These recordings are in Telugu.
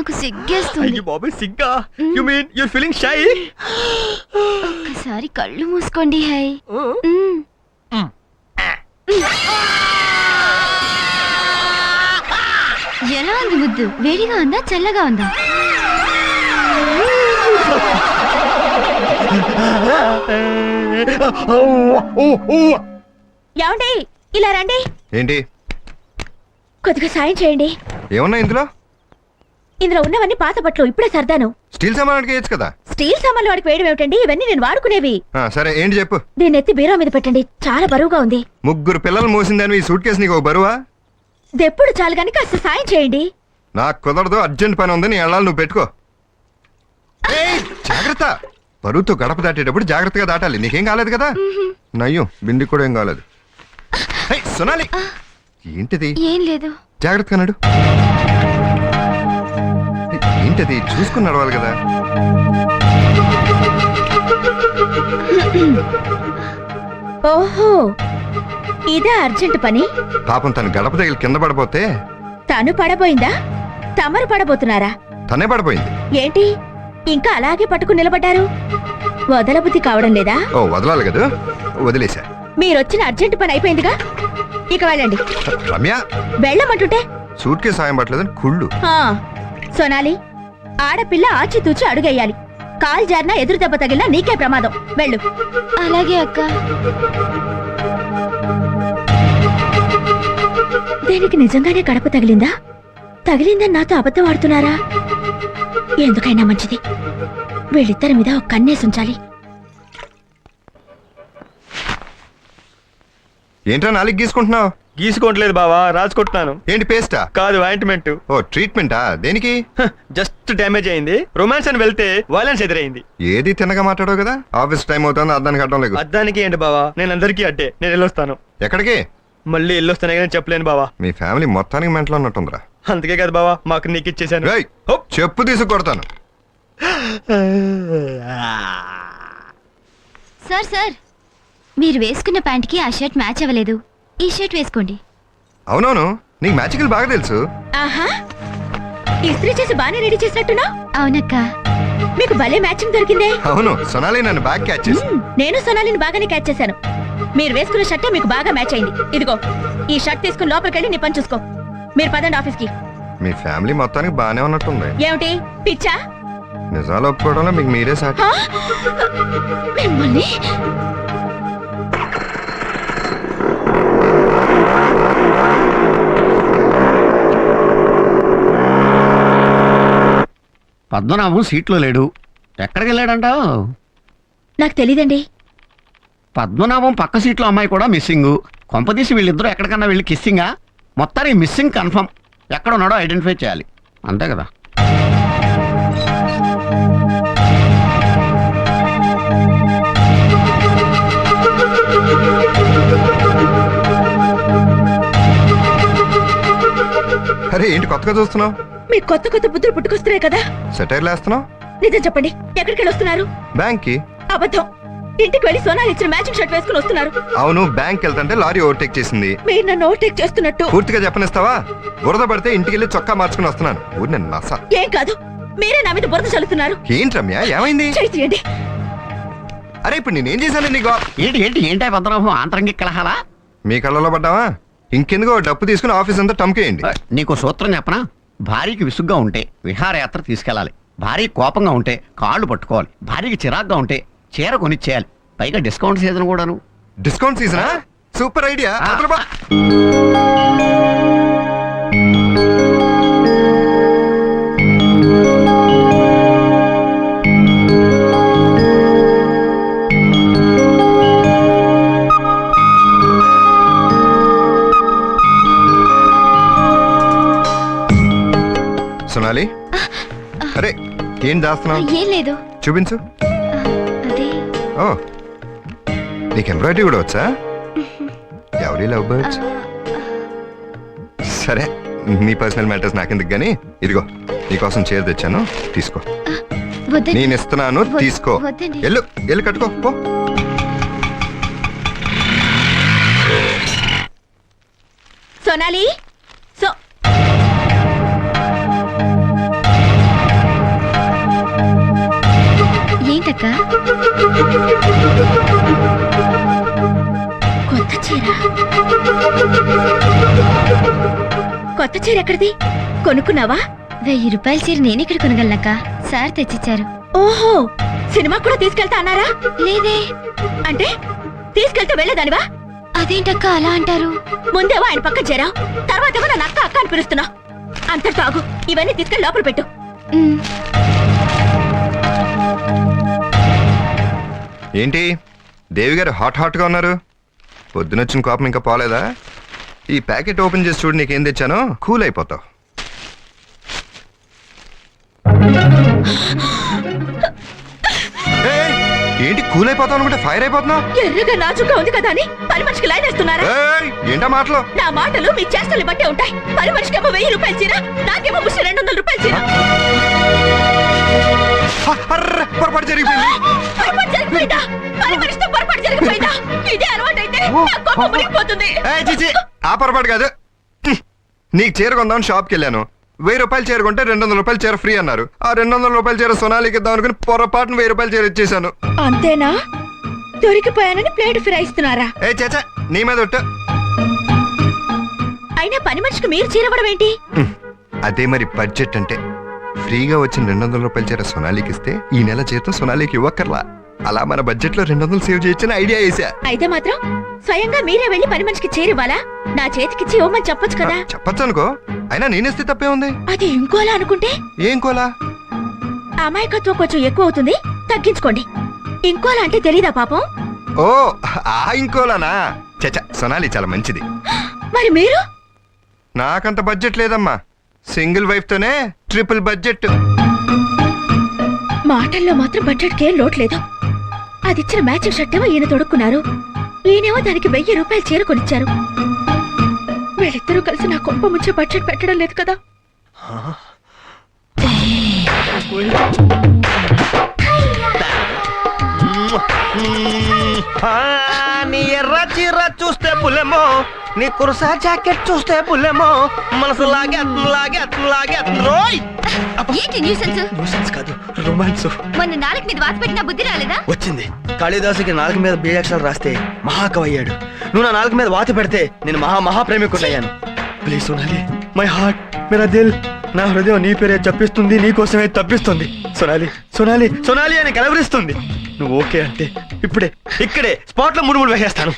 నాకు సిగ్గేస్తుంది. అయ్యో బాబోయ్ సిగ్గా? You mean your feeling shy ఒక్కసారి కళ్ళు మూసుకోండి హై. మ్మ్. ఎలా ఉంది ముద్దు? వేడిగా ఉందా చల్లగా ఉందా? ఏమండి? ఇలా రండి. ఏంటి? కొద్దిగా సాయం చేయండి. ఏమన్నా ఇందులో? ఇందులో ఉన్నవన్నీ పాత బట్టలు ఇప్పుడే సర్దాను. స్టీల్ సామాన్కి వేయచ్చు కదా? స్టీల్ సామాన్లు వాడికి వేయడం ఏమిటండి? ఇవన్నీ నేను వాడుకునేవి. ఆ, సరే ఏంటి చెప్పు? దీన్ని ఎత్తి బీరో మీద పెట్టండి. చాలా బరువుగా ఉంది. ముగ్గురు పిల్లలు మోసిందని ఈ సూట్ కేసు నీకు ఒక బరువా? దెప్పుడు చాలు కానీ కాస్త సాయం చేయండి. నాకు కుదరదు అర్జెంట్ పని ఉంది నీ వెళ్ళాలి నువ్వు పెట్టుకో. ఏయ్, జాగ్రత్త. బరువుతో గడప దాటేటప్పుడు జాగ్రత్తగా దాటాలి. నీకేం కాలేదు కదా? నయ్యం బింది కూడా ఏం కాలేదు. ఏయ్, సొనాలి! ఏంటిది? ఏం లేదు. జాగ్రత్తగా నడు. ఏంటది? చూసుకుని నడవాలి కదా. ఓహో ఇదే అర్జెంట్ పని? పాపం తను గడప తగిలి కింద పడిపోతే తను పడబోయిందా? తమరు పడబోతున్నారా? తనే పడిపోయింది ఏంటి? ఇంకా అలాగే పట్టుకుని నిలబడ్డారు? వదలబుద్ధి కావడం లేదా? ఓ వదలాలి కదా. వదిలేశా. మీరొచ్చిన అర్జెంట్ పని అయిపోయిందిగా? ఇక వెళ్ళండి. రమ్య వెళ్ళమంటుంటే? సూట్ కేసు సాయం పట్టలేదని కుళ్ళు. ఆ, సోనాలి ఆడపిల్ల ఆచితూచి అడుగేయాలి. కాల్ జారినా ఎదురు దెబ్బ తగిలినా నీకే ప్రమాదం. వెళ్ళు. అలాగే అక్క. దీనికి నిజంగానే గడప తగిలిందా? తగిలిందని నాతో అబద్ధం ఆడుతున్నారా? ఎందుకైనా మంచిది. వీళ్ళిద్దరి మీద ఒక కన్నేసి ఉంచాలి. ఏంట్రా నాలుగు గీసుకుంటున్నావు? గీసుకోవట్లేదు బావా రాసుకుంటున్నాను ఏంటి పేస్టా? కాదు ఆయింట్మెంట్. ఓ ట్రీట్మెంటా? దేనికి? జస్ట్ డ్యామేజ్ అయింది. రొమాన్స్ అని వెళ్తే వైలెన్స్ ఎదురైంది. ఏది తిన్నగా మాట్లాడవు కదా? ఆఫీస్ టైం అవుతుంది అర్థానికి అడ్డం లేదు. అద్దానికి ఏంటి బావా? నేను అందరికీ అడ్డే నేను వెళ్ళొస్తాను. ఎక్కడికి? మళ్ళీ వెళ్ళొస్తానే కానీ చెప్పలేను బావా. మీ ఫ్యామిలీ మొత్తానికి మెంటలో ఉన్నట్టుందిరా. అందుకే కదా బావా మాకు నీకు ఇచ్చేసాను. చెప్పు తీసి కొడతాను. Sir sir. మీరు వేసుకున్న ప్యాంట్కి ఆ షర్ట్ మ్యాచ్ అవ్వలేదు. ఈ షర్ట్ వేసుకోండి. అవునవును నీకు మ్యాజికల్ బాగా తెలుసు. ఆహా ఇస్త్రీ చేసి బాగానే రెడీ చేసినట్టున్నా అవునక్క. మీకు భలే మ్యాచింగ్ దొరికిందే. అవును సొనాలి నన్ను బ్యాగ్ క్యాచ్ చేసి. మ్మ్, నేను సొనాలిని బాగానే క్యాచ్ చేశాను. మీరు వేసుకున్న షర్టే మీకు బాగా మ్యాచ్ అయింది. ఇదిగో ఈ షర్ట్ తీసుకుని లోపలికి వెళ్ళి నీ పని చూసుకో. మీరు పదండి ఆఫీస్కి మీ ఫ్యామిలీ మొత్తానికి బాగానే ఉన్నట్టుంది. ఏమిటి? పిచ్చా? నిజాలు ఒప్పుకోవడంలో మీకు మీరే సాటి? మిమ్మల్ని పద్మనాభం సీట్లో లేడు. ఎక్కడికి వెళ్ళాడంటావు నాకు తెలీదండి. పద్మనాభం పక్క సీట్లో అమ్మాయి కూడా మిస్సింగ్. కొంపదీసి వీళ్ళిద్దరూ ఎక్కడికన్నా వెళ్ళి కిస్సింగా మొత్తానికి మిస్సింగ్ కన్ఫర్మ్ ఎక్కడ ఉన్నాడో ఐడెంటిఫై చేయాలి. అంతే కదా? అరే ఏంటి కొత్తగా చూస్తున్నావు? మీకు కొత్త కొత్త బుద్ధులు పుట్టుకొస్తున్నాయి కదా. సెటైర్లు వేస్తున్నావు? నిజం చెప్పండి ఎక్కడికి వస్తున్నారు? బ్యాంక్కి అబద్ధం. ఇంటికి వెళ్ళి సోనాలు ఇచ్చిన మ్యాచింగ్ షర్ట్ వేసుకుని వస్తున్నారు. అవును బ్యాంక్ వెళ్తుంటే లారీ ఓవర్టేక్ చేసింది. మీరు నన్ను ఓవర్టేక్ చేస్తున్నట్టు. పూర్తిగా చెప్పనిస్తావా? బురద పడితే ఇంటికి వెళ్ళి చొక్కా మార్చుకుని వస్తున్నాను. ఊరి నేను నస. ఏం కాదు మీరే నా మీద బురద చల్లుతున్నారు. ఏంటి రమ్య ఏమైంది? చేయి తీయండి. అరే ఇప్పుడు నేనేం చేశాను నీకు? ఏంటి ఏంటి ఏంటి పద్మనాభం ఆంతరంగిక కలహాలా? మీ కళ్ళలో పడ్డావా? ఇంకెందుకో డబ్బు తీసుకుని ఆఫీస్ అంతా టమ్కేయండి నీకు సూత్రం చెప్పనా? భార్యకి విసుగ్గా ఉంటే విహారయాత్ర తీసుకెళ్ళాలి. భార్య కోపంగా ఉంటే కాళ్ళు పట్టుకోవాలి. భార్యకి చిరాగ్గా ఉంటే చీర కొనిచ్చేయాలి. పైగా డిస్కౌంట్ సీజన్ కూడాను. డిస్కౌంట్ సీజనా? Super idea. ఏం దాస్తున్నావు? ఏం లేదు. చూపించు. అదే. ఓ. నీకు ఎంబ్రాయిడరీ కూడా వచ్చా? ఎవరి లవ్ బర్డ్స్? సరే నీ పర్సనల్ మ్యాటర్స్ నాకెందుకు కానీ ఇదిగో నీకోసం చీర తెచ్చాను. తీసుకో. వద్దండి. నేను ఇస్తున్నాను వద్దు- తీసుకో. వద్దండి. ఎల్లు ఎల్లు కట్టుకో పో. సోనాలి? ఏంటక్క కొత్త చీర. కొత్త చీర ఎక్కడిది? కొనుక్కున్నావా? వెయ్యి రూపాయల చీర నేను ఇక్కడ కొనగలనక్క. సార్ తెచ్చిచ్చారు. ఓహో! సినిమా కూడా తీసుకెళ్తా అన్నారా? లేదే. అంటే తీసుకెళ్తే వెళ్ళేదానివా? అదేంటక్క అలా అంటారు? ముందేమో ఆయన పక్కన చేరావు. తర్వాత ఏమో నన్ను అక్క అక్క అని పిలుస్తున్నావు అంతటితో ఆగు. ఇవన్నీ తీసుకెళ్ళి లోపల పెట్టు. ఏంటి? దేవి గారు హాట్ హాట్గా ఉన్నారు. పొద్దునొచ్చిన కోపం ఇంకా పోలేదా? ఈ ప్యాకెట్ ఓపెన్ చేసి చూడు నీకేం తెచ్చానో. కూల్ అయిపోతావు. ఏంటి కూల్ అయిపోతావు అనుకుంటే ఫైర్ అయిపోతున్నావు? ఎర్రగా నాచుగా ఉంది కదా అని పని మనిషికి లైన్ వేస్తున్నారా? ఏంటా మాటలు? నా మాటలు మీ చేష్టలు బట్టే ఉంటాయి. పని మనిషికేమో వెయ్యి రూపాయలు చీర నాకేమో ముసి రెండు వందల రూపాయలు చీర. ఏయ్, చిచి ఆ పొరపాటు కాదు. హ్మ్. నీకు చీర కొందామని షాప్కి వెళ్ళాను. వెయ్యి రూపాయలు చీర కొంటే రెండు వందల రూపాయలు చీర ఫ్రీ అన్నారు. ఆ రెండు వందల రూపాయల చీర సొనాలికి ఇద్దాం అనుకుని పొరపాటున వెయ్యి రూపాయలు చీర ఇచ్చేసాను అంతేనా? దొరికిపోయానని ప్లేట్ ఫిరాయిస్తున్నారా? ఏ చేచా నీ మీద ఒట్టు. అయినా పని మనిషికి మీరు చీరవడం ఏంటి? హ్మ్. అదే మరి బడ్జెట్ అంటే. ఫ్రీగా వచ్చిన రెండు వందల రూపాయల చీర సొనాలికి ఇస్తే ఈ నెల జీతం సొనాలికి ఇవ్వక్కర్లా. అలా మన బడ్జెట్లో రెండు వందలు సేవ్ చేయొచ్చని ఐడియా వేసా అయితే మాత్రం స్వయంగా మీరే వెళ్ళి పని మనిషికి చీరివ్వాలా? నా చేతికిచ్చి ఇవ్వమని చెప్పొచ్చు కదా. చెప్పచ్చు అనుకో. అయినా నేనేస్తే తప్పే ఉంది? అది ఇంకోలా అనుకుంటే? ఏం కోలా? అమాయకత్వం కొంచెం ఎక్కువ అవుతుంది తగ్గించుకోండి. ఇంకోలా అంటే తెలీదా పాపం? ఓ ఆ ఇంకోలానా? చచా సొనాలి చాలా మంచిది. మరి మీరు? నాకంత బడ్జెట్ లేదమ్మా. సింగిల్ వైఫ్ తోనే ట్రిపుల్ బడ్జెట్ మాటల్లో మాత్రం బడ్జెట్కి ఏం లోటు లేదు. అది ఇచ్చిన మ్యాచింగ్ షర్ట్ ఏమో ఈయన తొడుక్కున్నారు. ఈయనేమో దానికి వెయ్యి రూపాయలు చీర కొనిచ్చారు. వీళ్ళిద్దరూ కలిసి నా కొంప ముంచే బడ్జెట్ పెట్టడం లేదు కదా. ఆ, ఎర్ర చీర చూస్తే పులెమో నీ కురసా జాకెట్ చూస్తే పులెమో మనసు లాగే లాగే లాగే రోయ్! ఏంటి న్యూసెన్స్ న్యూసెన్స్ కాదు రొమాన్స్ మొన్న నాలుగు మీద వాత పెట్టిన బుద్ధి రాలేదా? వచ్చింది. కాళిదాసుకి నాలుగు మీద బీజాక్షరాలు రాస్తే మహాకవి అయ్యాడు నువ్వు నా నాలుగు మీద వాత పెడితే నేను మహా మహాప్రేమికుడయ్యాను ప్లీజ్ సోనాలి మై హార్ట్ మేరా దిల్. నా హృదయం నీ పేరే చెప్పిస్తుంది నీ కోసమే తప్పిస్తుంది. సోనాలి సోనాలి సోనాలి అని కలవరిస్తుంది. నువ్వు ఓకే అంటే ఇప్పుడే ఇక్కడే స్పాట్లో మూడు మూడు వేసేస్తాను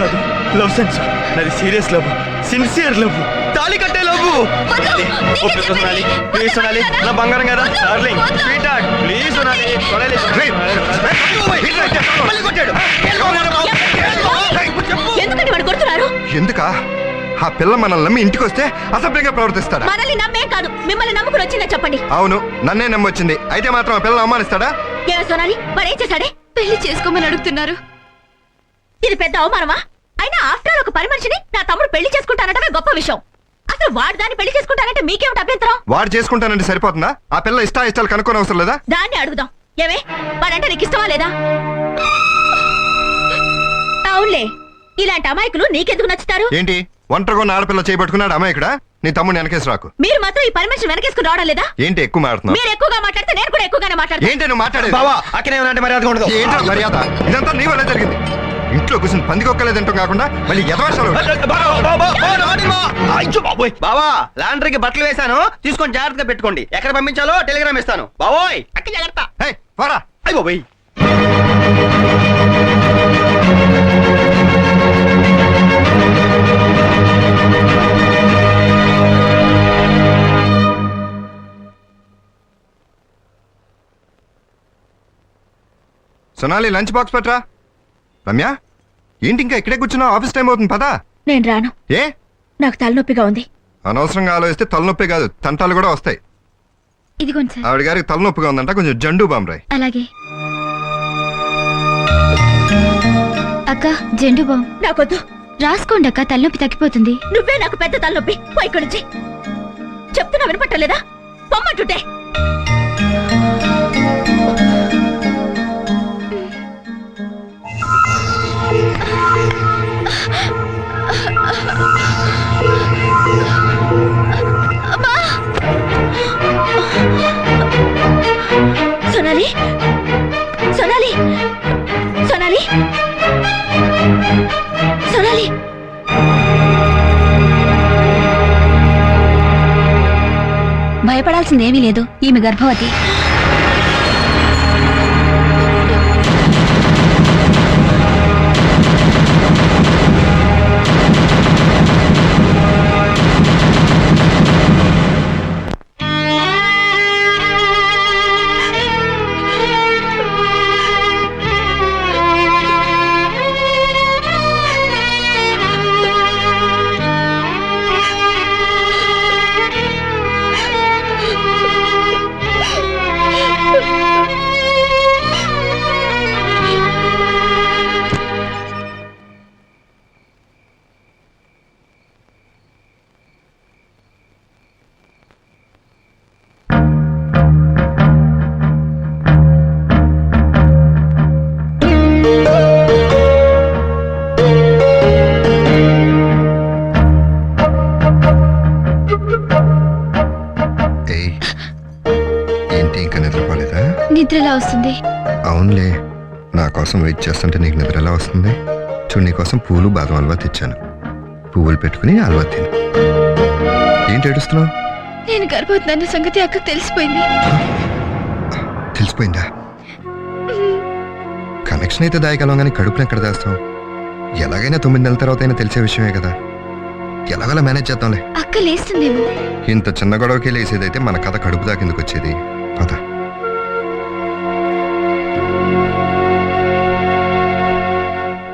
కాదు లవ్ సెన్స్. నాది సీరియస్ లవ్ సిన్సియర్ లవ్ తాళి కట్టే లవ్. నీకే సోనాలి. ప్లీజ్ సోనాలి. నా బంగారం కదా. డార్లింగ్. ప్లీజ్ సోనాలి. సోనాలి. ఆ పిల్ల మనల్ని నమ్మి ఇంటికి వస్తే అసభ్యంగా ప్రవర్తిస్తాడా? మనల్ని నమ్మే కాదు. మిమ్మల్ని నమ్ముకుని వచ్చిందా చెప్పండి. అవును నన్నే నమ్మొచ్చింది. అయితే మాత్రం ఆ పిల్లలు అవమానిస్తాడా? ఏమే సోనాలి ఏం చేశాడే? పెళ్ళి చేసుకోమని అడుగుతున్నారు. ఇది పెద్ద అవమానమా? అయినా ఆఫ్టర్ ఒక పని మనిషిని నా తమ్ముడు పెళ్ళి చేసుకుంటానటమే గొప్ప విషయం. అసలు వాడు దాన్ని పెళ్ళి చేసుకుంటానంటే మీకేమిటి అభ్యంతరం? వాడు చేసుకుంటానంటే సరిపోతుందా? ఆ పిల్ల ఇష్టా ఇష్టాలు కనుక్కోని అవసరం లేదా? దాన్ని అడుగుదాం. ఏమే వాడంటే నీకు ఇష్టమా లేదా? అవునులే ఇలాంటి అమాయకులు నీకెందుకు నచ్చుతారు? ఏంటి? ఒంటరిగా ఉన్న ఆడపిల్ల చేయబట్టుకున్నాడు అమ్మాయి ఇక్కడ. నీ తమ్ముడు వెనకేసి రాకు. మీరు మాత్రం ఈ పర్మిషన్ వెనకేసుకుని రావడం లేదా? ఏంటి ఎక్కువ మాడుతున్నావు మీరు ఎక్కువగా మాట్లాడితే నేను కూడా ఎక్కువగానే మాట్లాడతాను. ఏంటి నువ్వు మాట్లాడేది? బావా అక్కడే ఉన్నట్టు మర్యాద ఉండదు. ఏంటో మర్యాద? ఇదంతా నీ వల్ల జరిగింది. ఇంట్లో కూర్చొని పందికొక్కలేదంటూ కాకుండా మళ్ళీ బాబోయ్. బావా లాండ్రీకి బట్టలు వేశాను. తీసుకొని జాగ్రత్తగా పెట్టుకోండి. ఎక్కడ పంపించాలో టెలిగ్రామ్ ఇస్తాను. బావోయ్. అక్క జాగ్రత్త. అయ్య బాబోయ్. సొనాలి లంచ్ బాక్స్ పట్రా రమ్య ఏంటి ఇంకా ఇక్కడే కూర్చున్నావు ఆఫీస్ టైం అవుతుంది పదా. నేను రాను. ఏ? నాకు తలనొప్పిగా ఉంది. అనవసరంగా ఆలోచిస్తే తలనొప్పి కాదు తంటాలు కూడా వస్తాయి. ఇదిగోండి సార్. ఆవిడ గారికి తలనొప్పిగా ఉందంట కొంచెం జండు బాంబ్రాయ్ అలాగే. అక్క జెండు బామ్. నాకొద్దు. రాసుకోండి అక్క తలనొప్పి తగ్గిపోతుంది. నువ్వే నాకు పెద్ద తలనొప్పి. పో ఇక్కడి నుంచి. చెప్తున్నా వినపట్టలేదా? పొమ్మంటుంటే. భయపడాల్సిందేమీ లేదు. ఈమె గర్భవతి. నిద్రపోలేదా నిద్రలా వస్తుంది. అవునులే. నా కోసం వెయిట్ చేస్తుంటే నీకు నిద్ర ఎలా వస్తుంది? చూడు నీ కోసం పూలు బాదం హల్వా తెచ్చాను. పువ్వులు పెట్టుకుని హల్వా తిను. ఏంటి ఏడుస్తున్నావు? నేను గర్భవతి అన్న సంగతి అక్కకు తెలిసిపోయింది. తెలిసిపోయిందా? కనెక్షన్ అయితే దాయగలం కానీ కడుపుని ఎక్కడ దాస్తాం ఎలాగైనా తొమ్మిది నెలల తర్వాత అయినా తెలిసే విషయమే కదా. ఎలాగోలా మేనేజ్ చేద్దాంలే. అక్క లేస్తుందేమో. ఇంత చిన్న గొడవకి లేసేదైతే మన కథ కడుపు దాకెందుకు వచ్చేది? పద.